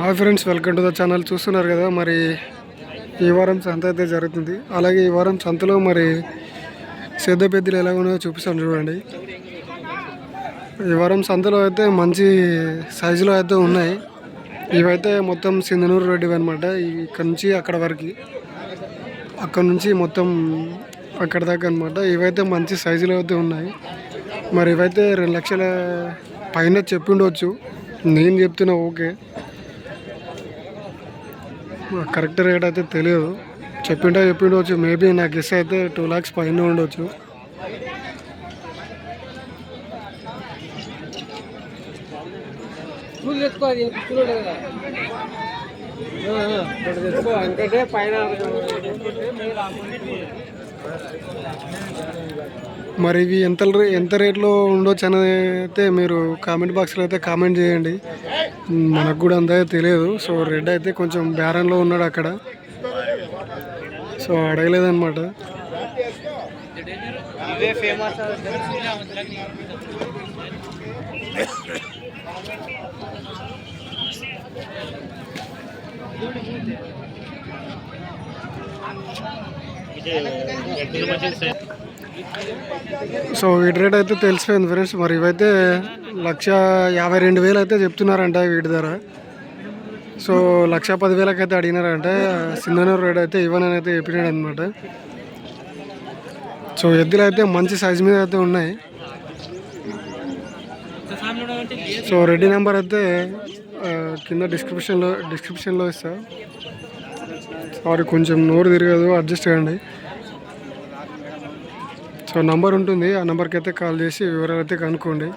Hi friends welcome to the channel. చూస్తున్నారు కదా మరి ఈ వారం సంత అయితే జరుగుతుంది. అలాగే ఈ వారం సంతలో మరి సేద పెద్దలు ఎలా ఉన్నాయో చూపిస్తాను చూడండి. ఈ వారం సంతలో అయితే మంచి సైజులో అయితే ఉన్నాయి. ఇవైతే మొత్తం సింధనూరు రెడ్డి అనమాట ఇక్కడ నుంచి అక్కడ వరకు అక్కడ నుంచి మొత్తం అక్కడ దాకా అనమాట ఇవైతే మంచి సైజులో అయితే ఉన్నాయి. మరి ఇవైతే రెండు లక్షల పైన చెప్పిండవచ్చు నేను చెప్తున్నా ఓకే. కరెక్ట్ రేట్ అయితే తెలియదు. చెప్పింటే చెప్పిండవచ్చు మేబీ నాకు గెస్ అయితే టూ ల్యాక్స్ పైన ఉండొచ్చు. పైన మరి ఇవి ఎంత రే- ఎంత రేట్లో ఉండొచ్చు అనేది అయితే మీరు కామెంట్ బాక్స్లో అయితే కామెంట్ చేయండి మనకు కూడా అంత తెలియదు సో రెడ్ అయితే కొంచెం బ్యారన్లో ఉన్నాడు అక్కడ సో అడగలేదన్నమాట ఇవే సో వీటి రేట్ అయితే తెలిసిపోయింది ఫ్రెండ్స్. మరి ఇవైతే లక్ష యాభై రెండు వేలు అయితే చెప్తున్నారంట వీటి ధర. సో లక్ష పదివేలకు అయితే అడిగినారంట. సింధనూరు రేట్ అయితే ఇవ్వనని అయితే చెప్పినాడు అనమాట సో ఎద్దులు అయితే మంచి సైజు మీద అయితే ఉన్నాయి. సో రెడ్డి నెంబర్ అయితే కింద డిస్క్రిప్షన్లో డిస్క్రిప్షన్లో ఇస్తా. సారీ కొంచెం నోరు తిరగదు అడ్జస్ట్ చేయండి. సో నంబర్ ఉంటుంది. ఆ నెంబర్కి అయితే కాల్ చేసి వివరాలు అయితే కనుక్కోండి.